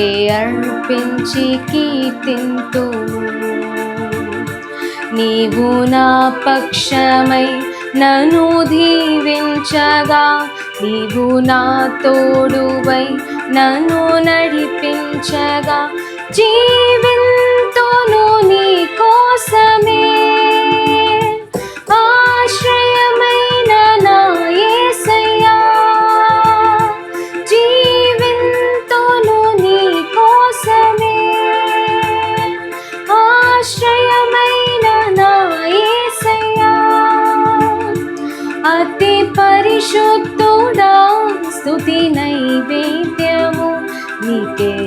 నీకే అర్పించి కీర్తింతుము నీవు నా పక్షమై నన్ను దీవించగా నీవు నా తోడువై నన్ను నడిపించగా. జీవింతును నీ కోసమే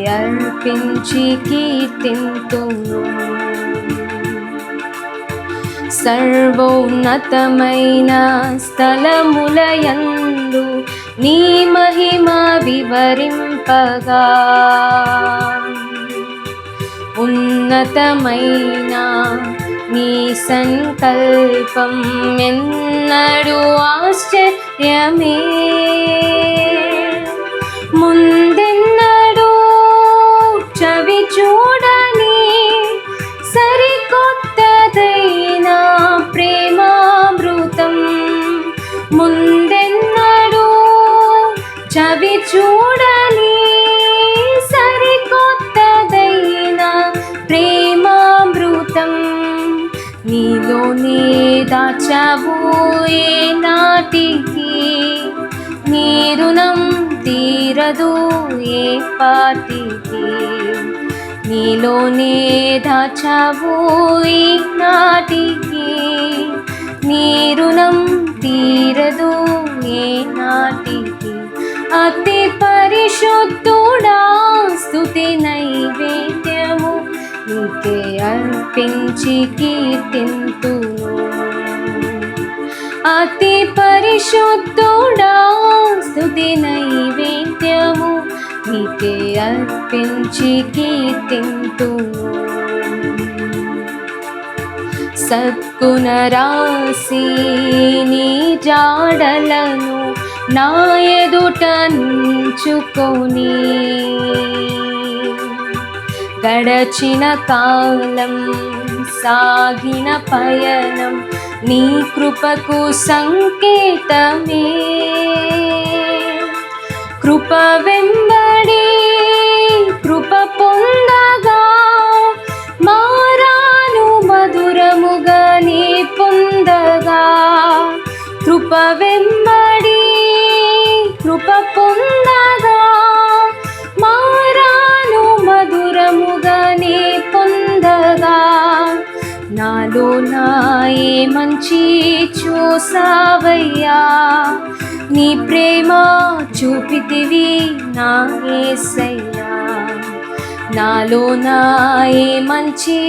అర్పించి కీర్తింతును సర్వోన్నతమైన స్థలములయందు నీ మహిమ వివరింపగా. ఉన్నతమైన నీ సంకల్పం ఎన్నడు ఆశ్చర్యమే. ముందే దాచావు ఏ నాటికి నీ రుణం తీరదు ఏ పాటికి? నీలోనే దాచావు ఈ నాటికి నీ రుణం తీరదు ఏ నాటికి అతి పరిశుద్ధుడా స్థుతి నైవేద్యము నీకే అర్పించి కీర్తింతును అతి పరిశుద్ధుడా స్థుతి నైవేద్యము నీకే అర్పించి కీర్తింతును సద్గుణ రాసి నీ జాడలను నా ఎదుటంచుకొని గడచిన కాలం సాగిన పయనం నీ కృపకు సంకేతమే. కృప వెంబడి కృప పొందగా మారాను మధురముగా నీ పొందగా. కృప ఎప్పుడు నా ఏ మంచి చూసావయ్యా. నీ ప్రేమ చూపితివి నా ఏసయ్యా. నాలో నా ఏ మంచి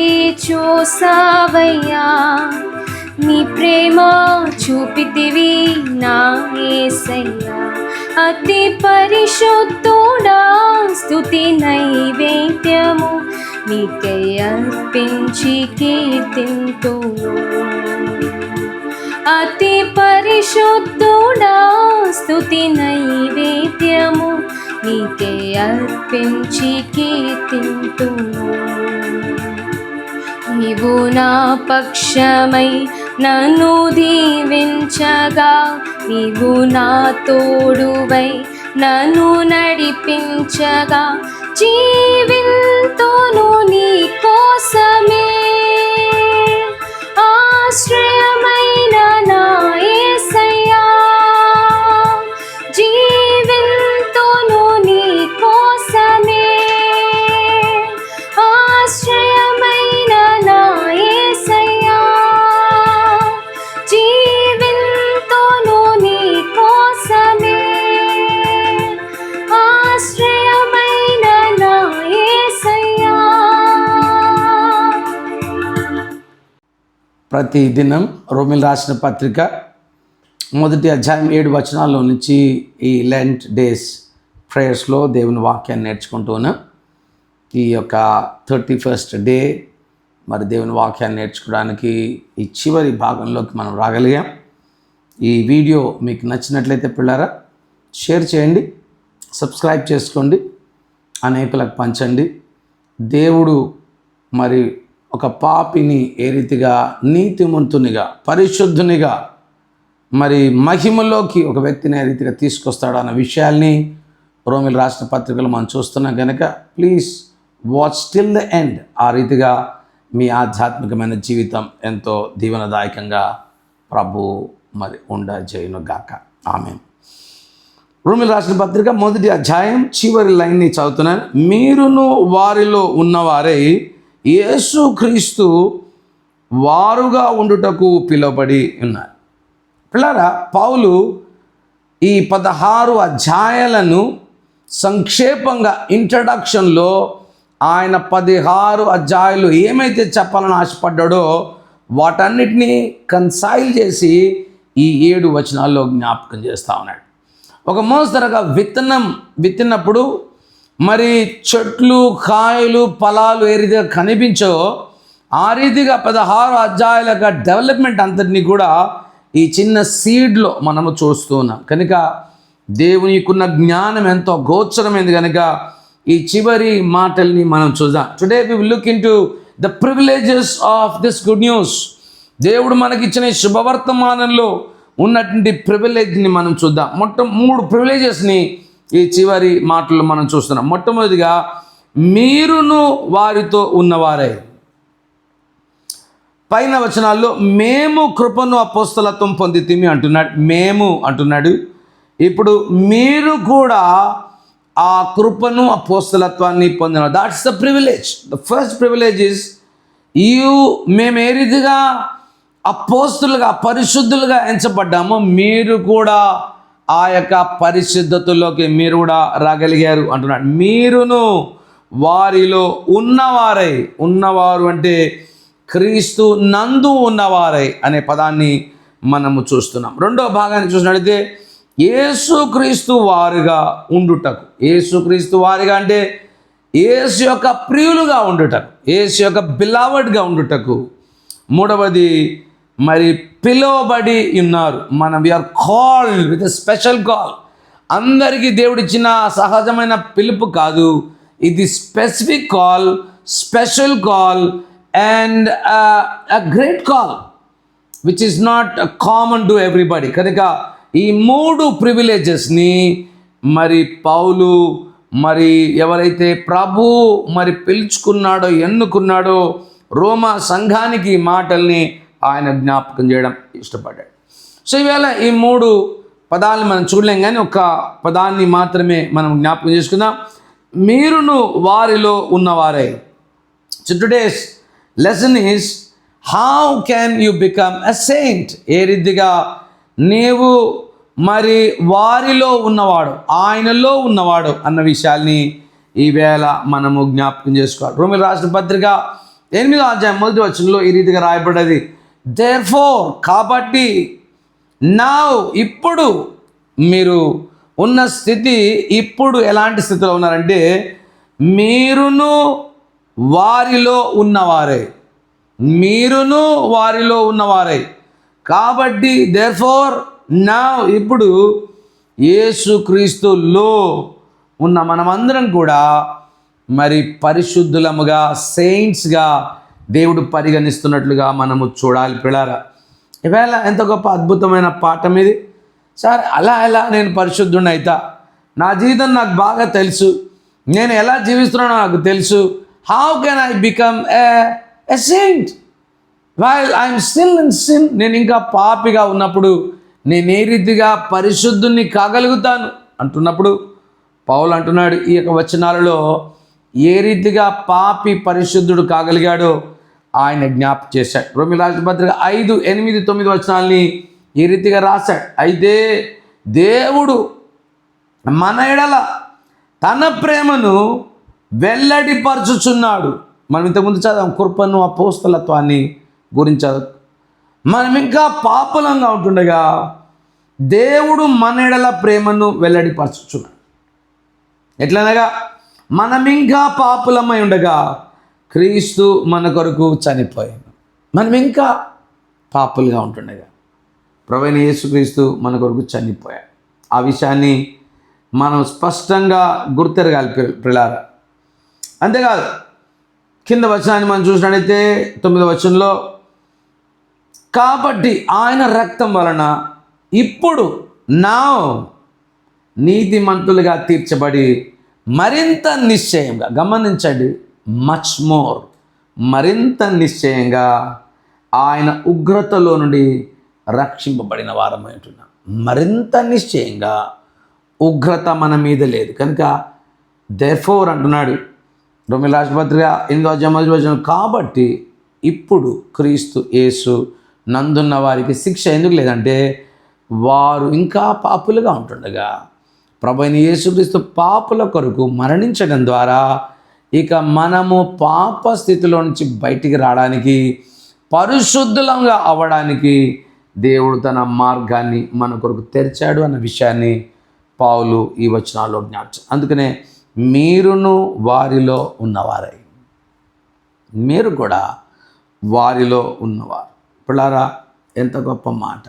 చూసావయ్యా. నీ ప్రేమ చూపితివి నా ఏసయ్యా. అతి పరిశుద్ధుడా స్తుతి నైవేద్యము నీకే అర్పించి కీర్తింతును అతి పరిశుద్ధుడా స్తుతి నైవేద్యము నీకే అర్పించి కీర్తింతును నీవు నా పక్షమై నన్ను దీవించగా నీవు నా తోడువై నన్ను నడిపించగా జీవింతోను నీ కోసమే. ఆశ్రయమైన నా ప్రతి దినం రోమిల్ రాసిన పత్రిక మొదటి అధ్యాయం ఏడు వచనాల్లో నుంచి ఈ లెంట్ డేస్ ప్రేయర్స్లో దేవుని వాక్యాన్ని నేర్చుకుంటూను ఈ యొక్క థర్టీ ఫస్ట్ డే మరి దేవుని వాక్యాన్ని నేర్చుకోవడానికి ఈ చివరి భాగంలోకి మనం రాగలిగాం. ఈ వీడియో మీకు నచ్చినట్లయితే పిల్లారా షేర్ చేయండి సబ్స్క్రైబ్ చేసుకోండి అనేకులకు పంచండి. దేవుడు మరి ఒక పాపిని ఏ రీతిగా నీతిమంతునిగా పరిశుద్ధునిగా మరి మహిమలోకి ఒక వ్యక్తిని ఏ రీతిగా తీసుకొస్తాడు అన్న విషయాల్ని రోమిల్ రాసిన పత్రికలు మనం చూస్తున్నాం కనుక please watch still the end ఆ రీతిగా మీ ఆధ్యాత్మికమైన జీవితం ఎంతో దీవెనదాయకంగా ప్రభు మరి ఉండ చేయను గాక ఆమె రోమిల్ రాసిన పత్రిక మొదటి అధ్యాయం చివరి లైన్ని చదువుతున్నాను. మీరును వారిలో ఉన్నవారై యేసుక్రీస్తు వారుగా ఉండుటకు పిలువబడి ఉన్నారు పిల్లరా పౌలు ఈ పదహారు అధ్యాయాలను సంక్షేపంగా ఇంట్రడక్షన్లో ఆయన పదిహారు అధ్యాయులు ఏమైతే చెప్పాలని ఆశపడ్డాడో వాటన్నిటినీ కన్సైల్ చేసి ఈ ఏడు వచనాల్లో జ్ఞాపకం చేస్తూ ఉన్నాడు. ఒక మోస్తరుగా విత్తనం విత్తినప్పుడు మరి చెట్లు కాయలు ఫలాలు ఏ రీతిగా కనిపించో ఆ రీతిగా పదహారు అధ్యాయుల డెవలప్మెంట్ అంతటినీ కూడా ఈ చిన్న సీడ్లో మనము చూస్తూ ఉన్నాం. కనుక దేవునికున్న జ్ఞానం ఎంతో గోచరమైంది కనుక ఈ చివరి మాటల్ని మనం చూద్దాం. Today we look into the privileges of this good news దేవుడు మనకిచ్చిన ఈ శుభవర్తమానంలో ఉన్నటువంటి ప్రివిలేజ్ని మనం చూద్దాం. మొట్ట మూడు ప్రివిలేజెస్ని ఈ చివరి మాటలు మనం చూస్తున్నాం. మొట్టమొదటిగా మీరును వారితో ఉన్నవారే. పైన వచనాల్లో మేము కృపను అపోస్తలత్వం పొందితిమి అంటున్నాడు. మేము అంటున్నాడు. ఇప్పుడు మీరు కూడా ఆ కృపను అపోస్తలత్వాన్ని పొందిన that's the privilege the first privilege is you మేము ఏ రీతిగా అపోస్తులుగా పరిశుద్ధులుగా ఎంచబడ్డామో మీరు కూడా ఆ యొక్క పరిశుద్ధతలోకి మీరు కూడా రాగలిగారు అంటున్నాడు. మీరును వారిలో ఉన్నవారై ఉన్నవారు అంటే క్రీస్తు నందు ఉన్నవారై అనే పదాన్ని మనము చూస్తున్నాం. రెండో భాగాన్ని చూసినట్లయితే ఏసుక్రీస్తు వారుగా ఉండుటకు. ఏసుక్రీస్తు వారిగా అంటే ఏసు యొక్క ప్రియులుగా ఉండుటకు. ఏసు యొక్క బిలావడ్గా ఉండుటకు. మూడవది మరి పిలువబడి ఉన్నారు. మనం we are called with special call అందరికీ దేవుడిచ్చిన సహజమైన పిలుపు కాదు. ఇది specific call special call and a great call which is not common to everybody కనుక ఈ మూడు ప్రివిలేజెస్ని మరి పౌలు మరి ఎవరైతే ప్రభు మరి పిలుచుకున్నాడో ఎన్నుకున్నాడో రోమా సంఘానికి మాటల్ని ఆయన జ్ఞాపకం చేయడం ఇష్టపడ్డాడు. సో ఈవేళ ఈ మూడు పదాలను మనం చూడలేం కానీ ఒక పదాన్ని మాత్రమే మనం జ్ఞాపకం చేసుకుందాం. మీరును వారిలో ఉన్నవారే. So today's lesson is how can you become a saint ఏ రీతిగా నీవు మరి వారిలో ఉన్నవాడు ఆయనలో ఉన్నవాడు అన్న విషయాల్ని ఈవేళ మనము జ్ఞాపకం చేసుకోవాలి. రోమిల రాసిన పత్రిక ఎనిమిదో అధ్యాయం మొదటి వచనంలో ఈ రీతిగా రాయబడ్డది. దేర్ ఫోర్ కాబట్టి నా ఇప్పుడు మీరు ఉన్న స్థితి ఇప్పుడు ఎలాంటి స్థితిలో ఉన్నారంటే మీరును వారిలో ఉన్నవారే. మీరును వారిలో ఉన్నవారే. కాబట్టి దేర్ ఫోర్ నా ఇప్పుడు యేసుక్రీస్తులో ఉన్న మనమందరం కూడా మరి పరిశుద్ధులముగా సెయింట్స్గా దేవుడు పరిగణిస్తున్నట్లుగా మనము చూడాలి పిల్లారా. ఈవేళ ఎంత గొప్ప అద్భుతమైన పాఠం ఇది. సార్ అలా ఎలా నేను పరిశుద్ధుడిని అవుతా నా జీవితం నాకు బాగా తెలుసు. నేను ఎలా జీవిస్తున్నానో నాకు తెలుసు. How can I become a saint while I'm still in sin నేను ఇంకా పాపిగా ఉన్నప్పుడు నేను ఏ రీతిగా పరిశుద్ధుని కాగలుగుతాను అంటున్నప్పుడు పౌలు అంటున్నాడు ఈ యొక్క వచనాలలో ఏ రీతిగా పాపి పరిశుద్ధుడు కాగలిగాడో ఆయన జ్ఞాపకం చేశాడు. రోమి రాజపత్రిక ఐదు ఎనిమిది తొమ్మిది వచనాల్ని ఈ రీతిగా రాశాడు. అయితే దేవుడు మన ఎడల తన ప్రేమను వెల్లడిపరచుచున్నాడు. మనం ఇంతకుముందు చదివాం కృపను అపోస్తలత్వాన్ని గురించి చదువు. మనం ఇంకా పాపులంగా ఉంటుండగా దేవుడు మన ఎడల ప్రేమను వెల్లడిపరచుచున్నాడు. ఎట్లనగా మనం ఇంకా పాపులమై ఉండగా క్రీస్తు మన కొరకు చనిపోయాను మనం ఇంకా పాపులుగా ఉంటుండగా ప్రవీణ యేసుక్రీస్తు మన కొరకు చనిపోయాడు. ఆ విషయాన్ని మనం స్పష్టంగా గుర్తెరగాలి పిల్లారా అంతేకాదు కింద వచనాన్ని మనం చూసినట్టయితే తొమ్మిది వచనంలో కాబట్టి ఆయన రక్తం వలన ఇప్పుడు నా నీతిమంతులుగా తీర్చబడి మరింత నిశ్చయంగా గమనించండి మచ్ మోర్ మరింత నిశ్చయంగా ఆయన ఉగ్రతలో నుండి రక్షింపబడిన వారమై ఉంటున్నాం. మరింత నిశ్చయంగా ఉగ్రత మన మీద లేదు. కనుక దెఫోర్ అంటున్నాడు రొమి రాజపత్రిక ఎనిమిదో అధ్యాయం కాబట్టి ఇప్పుడు క్రీస్తు యేసు నందున్న వారికి శిక్ష ఎందుకు లేదంటే వారు ఇంకా పాపులుగా ఉంటుండగా ప్రభుని యేసుక్రీస్తు పాపుల కొరకు మరణించడం ద్వారా ఇక మనము పాప స్థితిలో నుంచి బయటికి రావడానికి పరిశుద్ధులంగా అవ్వడానికి దేవుడు తన మార్గాన్ని మన కొరకు తెరిచాడు అన్న విషయాన్ని పావులు ఈ వచనాల్లో జ్ఞాపకం అందుకనే మీరును వారిలో ఉన్నవారై. మీరు కూడా వారిలో ఉన్నవారు. పిల్లారా ఎంత గొప్ప మాట.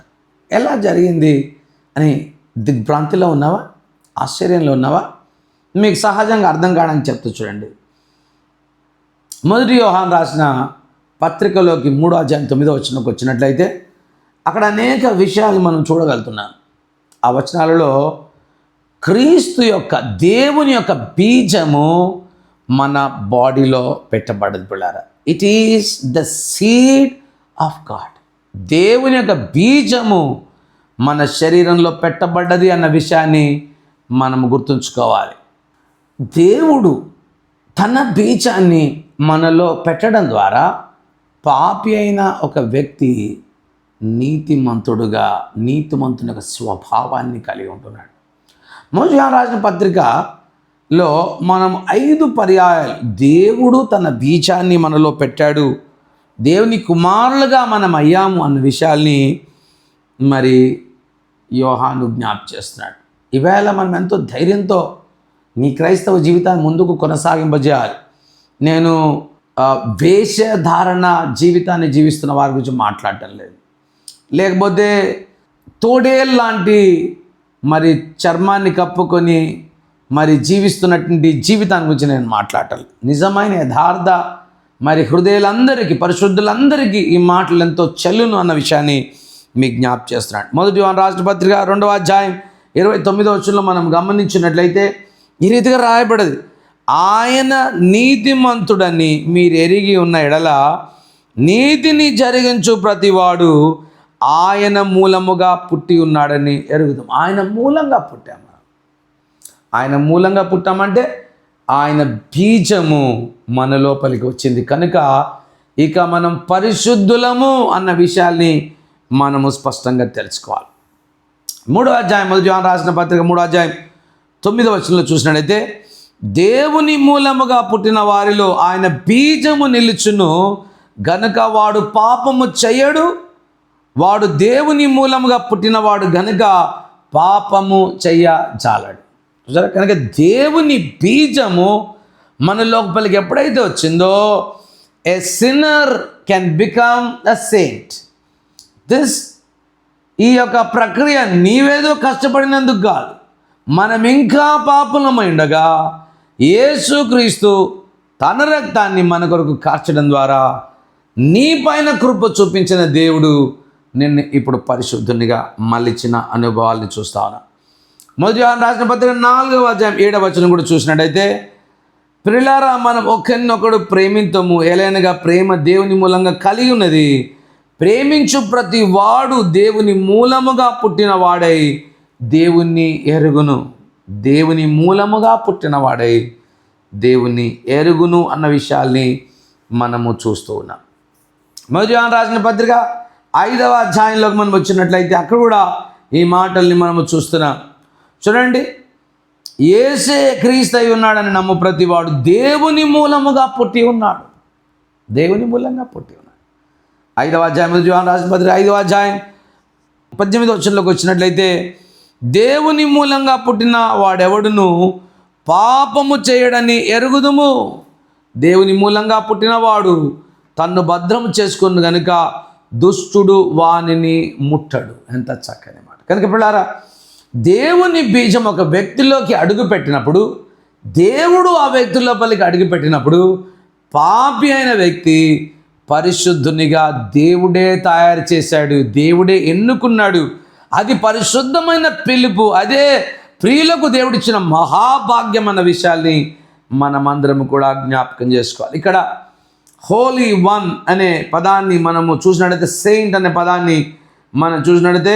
ఎలా జరిగింది అని దిగ్భ్రాంతిలో ఉన్నావా? ఆశ్చర్యంలో ఉన్నావా? మీకు సహజంగా అర్థం కావడానికి చెప్తూ చూడండి. మొదటి యోహాన్ రాసిన పత్రికలోకి మూడో అధ్యాయం తొమ్మిదో వచనంకి వచ్చినట్లయితే అక్కడ అనేక విషయాలు మనం చూడగలుగుతున్నాం. ఆ వచనాలలో క్రీస్తు యొక్క దేవుని యొక్క బీజము మన బాడీలో పెట్టబడ్డది పిల్లారా. It is the seed of God దేవుని యొక్క బీజము మన శరీరంలో పెట్టబడ్డది అన్న విషయాన్ని మనం గుర్తుంచుకోవాలి. దేవుడు తన బీజాన్ని మనలో పెట్టడం ద్వారా పాపి అయిన ఒక వ్యక్తి నీతిమంతుడుగా నీతిమంతుని యొక్క స్వభావాన్ని కలిగి ఉంటున్నాడు. మోజా రాసిన పత్రికలో మనం ఐదు పర్యాయాలు. దేవుడు తన బీజాన్ని మనలో పెట్టాడు. దేవుని కుమారులుగా మనం అయ్యాము అన్న విషయాల్ని మరి యోహాను జ్ఞాప్ చేస్తున్నాడు. ఈవేళ మనం ఎంతో ధైర్యంతో నీ క్రైస్తవ జీవితాన్ని ముందుకు కొనసాగింపజేయాలి. నేను వేషధారణ జీవితాన్ని జీవిస్తున్న వారి గురించి మాట్లాడటం లేదు. లేకపోతే తోడేల్ లాంటి మరి చర్మాన్ని కప్పుకొని మరి జీవిస్తున్నటువంటి జీవితాన్ని గురించి నేను మాట్లాడటం నిజమైన యథార్థ మరి హృదయాలందరికీ పరిశుద్ధులందరికీ ఈ మాటలు ఎంతో చెల్లును అన్న విషయాన్ని మీకు జ్ఞాప్ చేస్తున్నాడు మొదటి రాష్ట్రపత్రిక రెండవ అధ్యాయం ఇరవై తొమ్మిదో వచ్చంలో మనం గమనించినట్లయితే ఈ రీతిగా రాయబడదు. ఆయన నీతిమంతుడని మీరు ఎరిగి ఉన్న ఎడల నీతిని జరిగించు ప్రతివాడు ఆయన మూలముగా పుట్టి ఉన్నాడని ఎరుగుదాం. ఆయన మూలంగా పుట్టాము ఆయన మూలంగా పుట్టామంటే ఆయన బీజము మన లోపలికి వచ్చింది. కనుక ఇక మనం పరిశుద్ధులము అన్న విషయాల్ని మనము స్పష్టంగా తెలుసుకోవాలి. మూడో అధ్యాయం మొదటి రాసిన పత్రిక మూడో అధ్యాయం తొమ్మిదో వచనంలో చూసినట్లయితే దేవుని మూలముగా పుట్టిన వారిలో ఆయన బీజము నిలుచును. గనుక వాడు పాపము చేయడు వాడు దేవుని మూలముగా పుట్టినవాడు గనుక పాపము చెయ్య జాలడు చూసారా? కనుక దేవుని బీజము మన లోపలికి ఎప్పుడైతే వచ్చిందో a sinner can become a saint this ఈ యొక్క ప్రక్రియ నీవేదో కష్టపడినందుకు కాదు. మనం ఇంకా పాపులమై ఉండగా యేసుక్రీస్తు తన రక్తాన్ని మన కొరకు కార్చడం ద్వారా నీ పైన కృప చూపించిన దేవుడు నిన్ను ఇప్పుడు పరిశుద్ధునిగా మళ్ళించిన అనుభవాల్ని చూస్తాను. మొదటి రాసిన పత్రిక నాలుగవ అధ్యాయం ఏడవ వచనం కూడా చూసినట్టయితే ప్రిలారా మనం ఒకరినొకడు ప్రేమితము. ఎలైనగా ప్రేమ దేవుని మూలంగా కలిగి ఉన్నది. ప్రేమించు ప్రతి వాడు దేవుని మూలముగా పుట్టిన వాడై దేవుణ్ణి ఎరుగును. దేవుని మూలముగా పుట్టినవాడై దేవుని ఎరుగును అన్న విషయాల్ని మనము చూస్తూ ఉన్నాం. మధుజాన్ రాసిన పత్రిక ఐదవ అధ్యాయంలోకి మనం వచ్చినట్లయితే అక్కడ కూడా ఈ మాటల్ని మనము చూస్తున్నాం. చూడండి ఏసే క్రీస్తు ఉన్నాడని నమ్ము ప్రతివాడు దేవుని మూలముగా పుట్టి ఉన్నాడు. దేవుని మూలంగా పుట్టి ఉన్నాడు. ఐదవ అధ్యాయం మధుజాన్ రాసిన పత్రిక ఐదవ అధ్యాయం పద్దెనిమిది వచ్చంలోకి వచ్చినట్లయితే దేవుని మూలంగా పుట్టిన వాడెవడును? పాపము చేయడని ఎరుగుదుము. దేవుని మూలంగా పుట్టినవాడు తన్ను భద్రము చేసుకుని గనుక దుష్టుడు వానిని ముట్టడు. ఎంత చక్కని మాట. కనుక పిల్లారా దేవుని బీజం ఒక వ్యక్తిలోకి అడుగు పెట్టినప్పుడు దేవుడు ఆ వ్యక్తి లోపలికి అడుగు పెట్టినప్పుడు పాపి అయిన వ్యక్తి పరిశుద్ధునిగా దేవుడే తయారు చేశాడు. దేవుడే ఎన్నుకున్నాడు. అది పరిశుద్ధమైన పిలుపు అదే ప్రియులకు దేవుడిచ్చిన మహాభాగ్యం అన్న విషయాల్ని మనమందరం కూడా జ్ఞాపకం చేసుకోవాలి. ఇక్కడ హోలీ వన్ అనే పదాన్ని మనము చూసినట్టయితే సెయింట్ అనే పదాన్ని మనం చూసినట్లయితే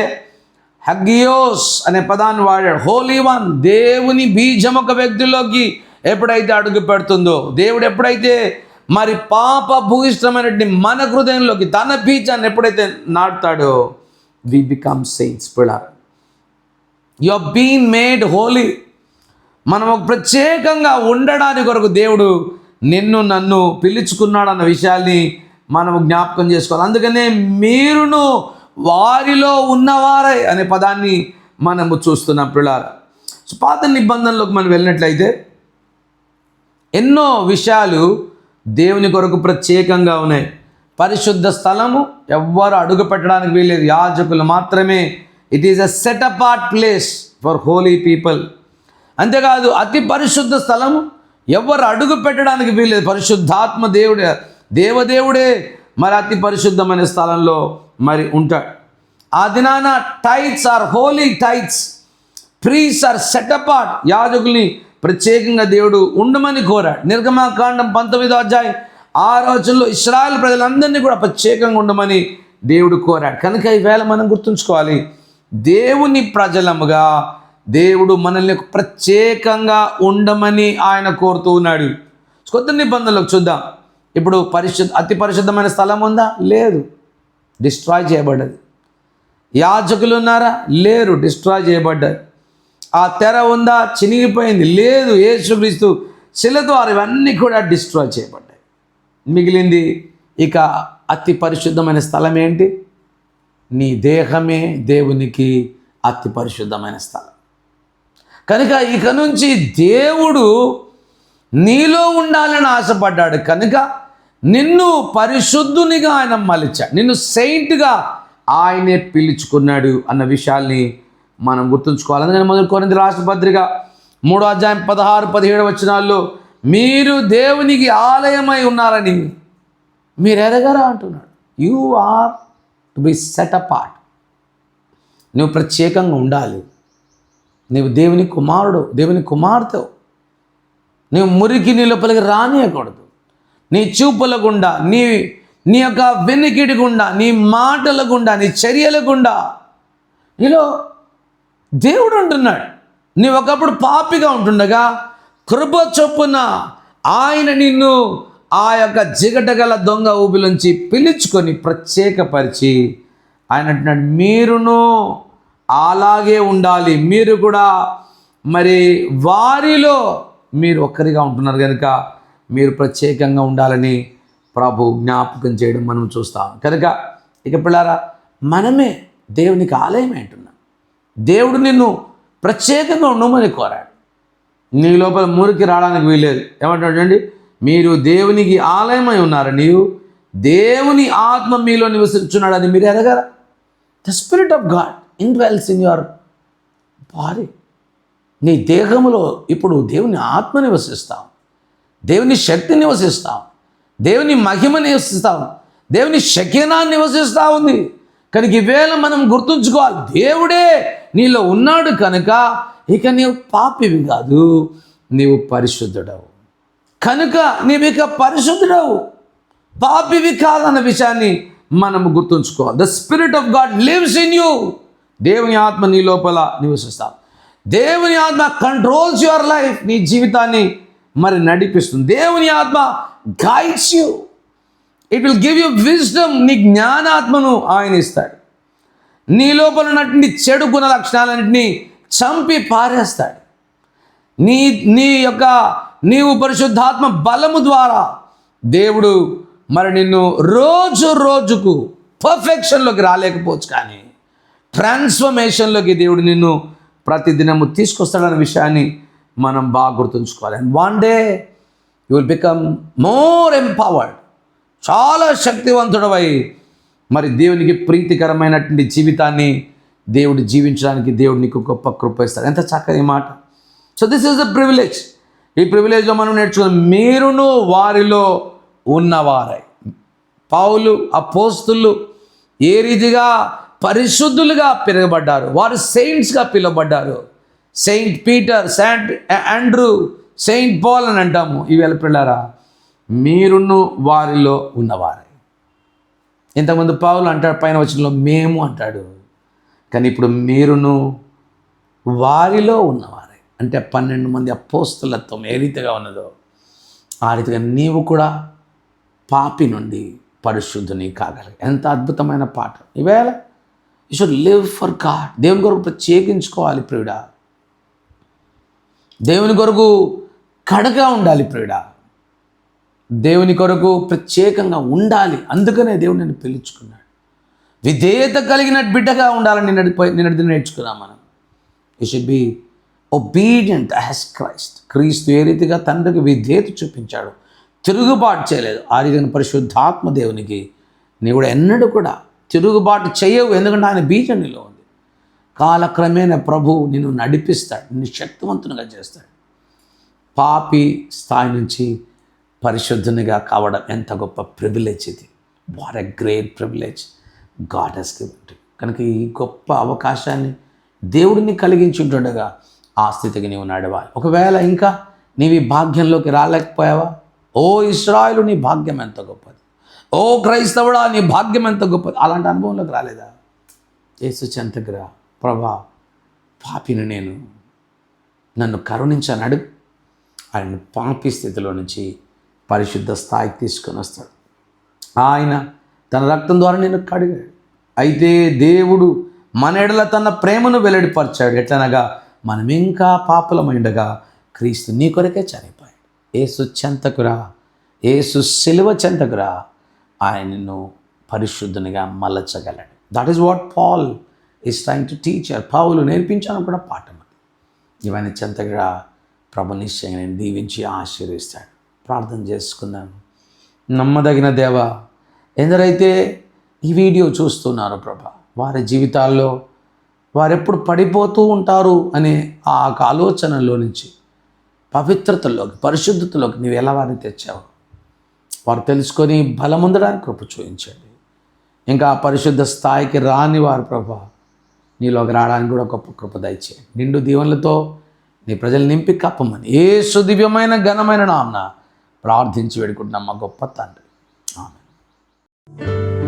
హగ్గియోస్ అనే పదాన్ని వాడాడు. హోలీ వన్ దేవుని బీజం ఒక వ్యక్తిలోకి ఎప్పుడైతే అడుగు పెడుతుందో దేవుడు ఎప్పుడైతే మరి పాప భూయిష్టమైనటువంటి మన హృదయంలోకి తన బీజాన్ని ఎప్పుడైతే నాటుతాడో వి బికమ్ సెయింట్స్ పిల్లర్ యు బీన్ మేడ్ హోలీ మనం ఒక ప్రత్యేకంగా ఉండడానికి కొరకు దేవుడు నిన్ను నన్ను పిలుచుకున్నాడు అన్న విషయాల్ని మనం జ్ఞాపకం చేసుకోవాలి. అందుకనే మీరును వారిలో ఉన్నవారే అనే పదాన్ని మనము చూస్తున్నాం పిల్లల. సో పాత నిబంధనలోకి మనం వెళ్ళినట్లయితే ఎన్నో విషయాలు దేవుని కొరకు ప్రత్యేకంగా ఉన్నాయి. పరిశుద్ధ స్థలము ఎవ్వరు అడుగు పెట్టడానికి వీలేదు యాజకులు మాత్రమే. It is a set apart place for holy people అంతేకాదు అతి పరిశుద్ధ స్థలము ఎవరు అడుగు పెట్టడానికి వీలేదు పరిశుద్ధాత్మ దేవుడే దేవదేవుడే మరి అతి పరిశుద్ధమైన స్థలంలో మరి ఉంటాడు. ఆ దినాన tithes are holy tithes priests are set apart యాజకుల్ని ప్రత్యేకంగా దేవుడు ఉండమని కోరాడు. నిర్గమాకాండం పంతొమ్మిదో అధ్యాయం ఆ రోజుల్లో ఇస్రాయల్ ప్రజలందరినీ కూడా ప్రత్యేకంగా ఉండమని దేవుడు కోరాడు. కనుక ఈవేళ మనం గుర్తుంచుకోవాలి. దేవుని ప్రజలముగా దేవుడు మనల్ని ప్రత్యేకంగా ఉండమని ఆయన కోరుతూ ఉన్నాడు. కొత్త నిబంధనలకు చూద్దాం. ఇప్పుడు పరిశుద్ధ అతి పరిశుద్ధమైన స్థలం ఉందా? లేదు. డిస్ట్రాయ్ చేయబడ్డది. యాజకులు ఉన్నారా? లేరు. డిస్ట్రాయ్ చేయబడ్డారు. ఆ తెర ఉందా? చినిగిపోయింది. లేదు. యేసుక్రీస్తు శిల ద్వారా ఇవన్నీ కూడా డిస్ట్రాయ్ చేయబడ్డాయి. మిగిలింది ఇక అతి పరిశుద్ధమైన స్థలం ఏంటి? నీ దేహమే దేవునికి అతి పరిశుద్ధమైన స్థలం. కనుక ఇక నుంచి దేవుడు నీలో ఉండాలని ఆశపడ్డాడు. కనుక నిన్ను పరిశుద్ధునిగా ఆయన మలిచాడు నిన్ను సెయింట్గా ఆయనే పిలుచుకున్నాడు అన్న విషయాల్ని మనం గుర్తుంచుకోవాలి. అందుకని మొదలు కోరింది రాష్ట్రపత్రిక మూడో అధ్యాయం పదహారు పదిహేడు వచ్చినాల్లో మీరు దేవునికి ఆలయమై ఉన్నారని మీరు ఎరగరా అంటున్నాడు. You are to be set apart నువ్వు ప్రత్యేకంగా ఉండాలి. నీవు దేవుని కుమారుడు దేవుని కుమార్తెవు. నీవు మురికి నీ లోపలికి రానియకూడదు. నీ చూపుల గుండా నీ నీ యొక్క వెన్నికిడి గుండా నీ మాటల గుండా నీ చర్యల గుండా. నీలో దేవుడు ఉంటున్నాడు. నీ ఒకప్పుడు పాపిగా ఉంటుండగా కృప చొప్పున ఆయన నిన్ను ఆ యొక్క జిగటగల దొంగ ఊబిలోంచి పిలుచుకొని ప్రత్యేకపరిచి ఆయన అంటున్నాడు మీరును అలాగే ఉండాలి. మీరు కూడా మరి వారిలో మీరు ఒక్కరిగా ఉంటున్నారు కనుక మీరు ప్రత్యేకంగా ఉండాలని ప్రభు జ్ఞాపకం చేయడం మనం చూస్తాం. కనుక ఇక పిల్లారా మనమే దేవునికి ఆలయమే అంటున్నాం. దేవుడు నిన్ను ప్రత్యేకంగా ఉండమని కోరాడు. నీ లోపల మురికి రావడానికి వీలేదు ఏమంటాడండి మీరు దేవునికి ఆలయమై ఉన్నారు నీవు? దేవుని ఆత్మ మీలో నివసించున్నాడని మీరు ఎదగరా the spirit of God indwells in your body నీ దేహంలో ఇప్పుడు దేవుని ఆత్మ నివసిస్తాం. దేవుని శక్తి నివసిస్తాం. దేవుని మహిమ నివసిస్తాం. దేవుని శకినా నివసిస్తూ ఉంది. కనుక ఈవేళ మనం గుర్తుంచుకోవాలి. దేవుడే నీలో ఉన్నాడు కనుక ఇక నీవు పాపివి కాదు నీవు పరిశుద్ధుడవు. కనుక నీవు ఇక పరిశుద్ధుడవు. పాపివి కాదన్న విషయాన్ని మనము గుర్తుంచుకోవాలి. The spirit of God lives in you దేవుని ఆత్మ నీ లోపల నివసిస్తావు దేవుని ఆత్మ కంట్రోల్స్ యువర్ లైఫ్ నీ జీవితాన్ని మరి నడిపిస్తుంది. దేవుని ఆత్మ guides you it will give you wisdom నీ జ్ఞానాత్మను ఆయన ఇస్తాడు. నీ లోపల ఉన్నటువంటి చెడు గుణ లక్షణాలన్నింటినీ చంపి పారేస్తాడు. నీ నీ యొక్క నీవు పరిశుద్ధాత్మ బలము ద్వారా దేవుడు మరి నిన్ను రోజు రోజుకు పర్ఫెక్షన్లోకి రాలేకపోవచ్చు కానీ ట్రాన్స్ఫర్మేషన్లోకి దేవుడు నిన్ను ప్రతిదినము తీసుకొస్తాడన్న విషయాన్ని మనం బాగా గుర్తుంచుకోవాలి. And one day you will become more empowered చాలా శక్తివంతుడవై మరి దేవునికి ప్రీతికరమైనటువంటి జీవితాన్ని దేవుడు జీవించడానికి దేవుడు నీకు గొప్ప కృప ఇస్తాడు. ఎంత చక్కని మాట. So this is the privilege ఈ ప్రివిలేజ్లో మనం నేర్చుకున్నాం మీరును వారిలో ఉన్నవారై. పౌలు అపోస్తులు ఏ రీతిగా పరిశుద్ధులుగా పెరగబడ్డారు వారు సెయింట్స్గా పిలువబడ్డారు. Saint Peter saint Andrew saint Paul అని అంటాము. ఈవేళ పిల్లరా మీరును వారిలో ఉన్నవారే. ఇంతకుముందు పావులు అంటాడు పైన వచ్చినలో మేము అంటాడు. కానీ ఇప్పుడు మీరును వారిలో ఉన్నవారే. అంటే పన్నెండు మంది అపోస్తులత్వం ఏ రీతిగా ఉన్నదో ఆ రీతిగా నీవు కూడా పాపి నుండి పరిశుద్ధుని కాగలి ఎంత అద్భుతమైన పాట. ఈవేళ you should live for God దేవుని కొరకు ప్రత్యేకించుకోవాలి ప్రియుడా. దేవుని కొరకు కడగా ఉండాలి ప్రియుడా. దేవుని కొరకు ప్రత్యేకంగా ఉండాలి. అందుకనే దేవుడు నేను పిలుచుకున్నాడు. విధేయత కలిగిన బిడ్డగా ఉండాలని నడిపో నిన్నటి నేర్చుకున్నాం మనం. You should be obedient as Christ క్రీస్తు ఏ రీతిగా తండ్రికి విధేయత చూపించాడు. తిరుగుబాటు చేయలేదు. ఆ రీతిగా పరిశుద్ధాత్మ దేవునికి నీ కూడా ఎన్నడూ కూడా తిరుగుబాటు చేయవు. ఎందుకంటే ఆయన బీజం నీలో ఉంది. కాలక్రమేణా ప్రభు నిన్ను నడిపిస్తాడు. నిన్ను శక్తివంతునిగా చేస్తాడు. పాపి స్థాయి నుంచి పరిశుద్ధునిగా కావడం ఎంత గొప్ప ప్రివిలేజ్ ఇది. What a great privilege God has given కనుక ఈ గొప్ప అవకాశాన్ని దేవుడిని కలిగించి ఉంటుండగా ఆ స్థితికి నీవు నడవాలి. ఒకవేళ ఇంకా నీవు ఈ భాగ్యంలోకి రాలేకపోయావా? ఓ ఇస్రాయలు నీ భాగ్యం ఎంత గొప్పది. ఓ క్రైస్తవుడా నీ భాగ్యం ఎంత గొప్పది. అలాంటి అనుభవంలోకి రాలేదా? యేసు చెంతకురా ప్రభా పాపిని నేను నన్ను కరుణించని అడుగు ఆయన పాపి స్థితిలో నుంచి పరిశుద్ధ స్థాయికి తీసుకొని వస్తాడు. ఆయన తన రక్తం ద్వారా నేను కడిగాడు. అయితే దేవుడు మన ఎడల తన ప్రేమను వెల్లడిపరిచాడు. ఎట్లనగా మనం ఇంకా పాపలమైండగా క్రీస్తు నీ కొరకే చనిపోయాడు. ఏసు చెంతకురా ఏసు సిలువ చెంతకురా ఆయనను పరిశుద్ధునిగా మలచగలడు. That is what Paul is trying to teacher పావులు నేర్పించాను కూడా పాఠం ఇవన్నీ చెంతకురా ప్రభు నిశ్చయంగా నేను దీవించి ఆశీర్విస్తాడు ప్రార్థన చేసుకుందాం. నమ్మదగిన దేవ ఎందరైతే ఈ వీడియో చూస్తున్నారో ప్రభ వారి జీవితాల్లో వారెప్పుడు పడిపోతూ ఉంటారు అనే ఆ ఒక ఆలోచనలో నుంచి పవిత్రతలోకి పరిశుద్ధతలోకి నీవు ఎలా వారిని తెచ్చావు? వారు తెలుసుకొని బలముందడానికి కృప చూపించండి. ఇంకా ఆ పరిశుద్ధ స్థాయికి రాని వారు ప్రభ నీలోకి రావడానికి కూడా గొప్ప కృప దయచేయండి. నిండు దీవెనలతో నీ ప్రజలు నింపి కప్పమని ఏ సుదివ్యమైన ఘనమైన నామ్న ప్రార్థించి వేడుకుంటున్నాం మా గొప్ప తండ్రి. ఆమె